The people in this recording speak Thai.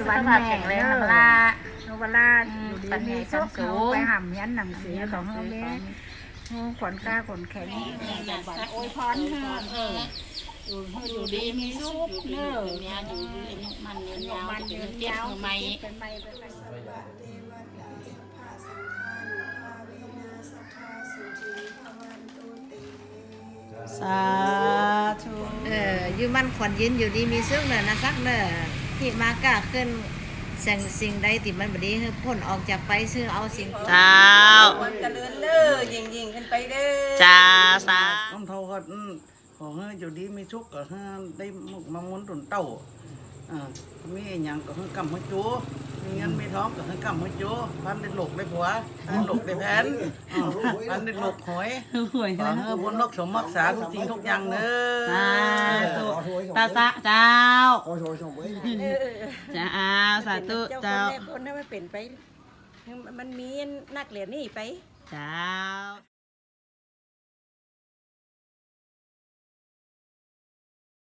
สุขภาพแข็งแรงธรรมดาโนวลาอืมอยู่ดีปันมีให้สุขขั้นสูเขางไปห่ำยันหนังสือของเขาแม่ขวัญกล้าขวัญแข็งโอ้ยพรเธอเอออยู่อยู่ดีมีสุขอยู่ดีเป็นเนี้ยอยู่ดีอายุมันยืนยาวจะเป็นเก็บมือใหม่เป็นไม้เป็นไม้สาธุ เอออยู่มันขวัญยืนอยู่ดีมีซึ่งเนอะนะซักเนอะ ที่มากล้าขึ้นสิ่งสิ่งใดที่มันบดีให้พ้นออกจากไปซึ่งเอาสิ่งเจ้าวันเจริญเด้อยิ่งยิ่งขึ้นไปเด้อจ้าสาต้องเท่าก็อืมขอให้อยู่ดีมีชุกก็ให้ได้มุกมามุนตุนเต้าอ่ามีอหย่างก็ให้กำให้จูมีเงินมีท้องก็ให้กำให้จูพันได้หลกได้ผัวพันหลกได้แผนอ่าพันได้หลกหอยหวยขอให้บนนกสมรักษาทุกสิ่งทุกอย่างเด้สาอธุตาสะเจ้า เออเออจ้าสาธุเจ้าเจ้าคนแม่คนให้มันเป็นไป มันมีนักเรียนนี่ไป เจ้า